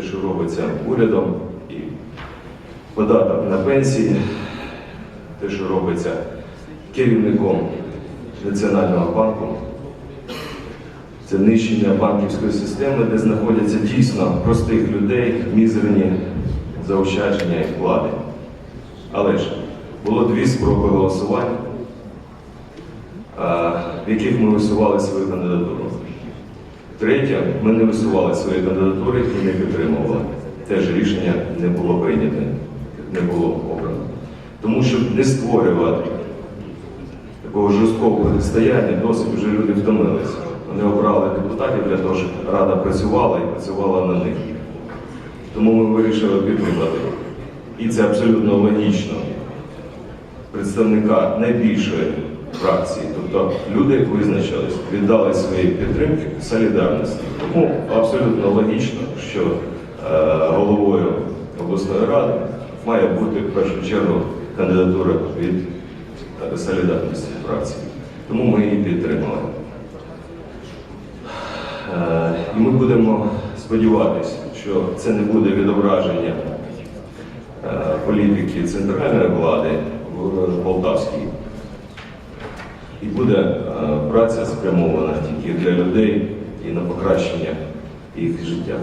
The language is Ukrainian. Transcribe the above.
що робиться урядом, і податок на пенсії, те, що робиться керівником Національного банку, це нищення банківської системи, де знаходяться дійсно простих людей, мізерні заощадження і вклади. Але ж було дві спроби голосувань, в яких ми висували свою кандидатуру. Третє, ми не висували свої кандидатури і не підтримували. Теж рішення не було прийнято, не було обрано. Тому щоб не створювати такого жорсткого протистояння, досить вже люди втомилися. Вони обрали депутатів для того, щоб рада працювала і працювала на них. Тому ми вирішили підтримати. І це абсолютно логічно. Представника найбільшої фракції, тобто люди визначились, віддали свої підтримки солідарності. Тому абсолютно логічно, що е, головою обласної ради має бути в першу чергу кандидатура від е, солідарності фракції. Тому ми її підтримали. Е, І ми будемо сподіватися, що це не буде відображення політики центральної влади в Полтавській. І буде е, праця спрямована тільки для людей і на покращення їх життя.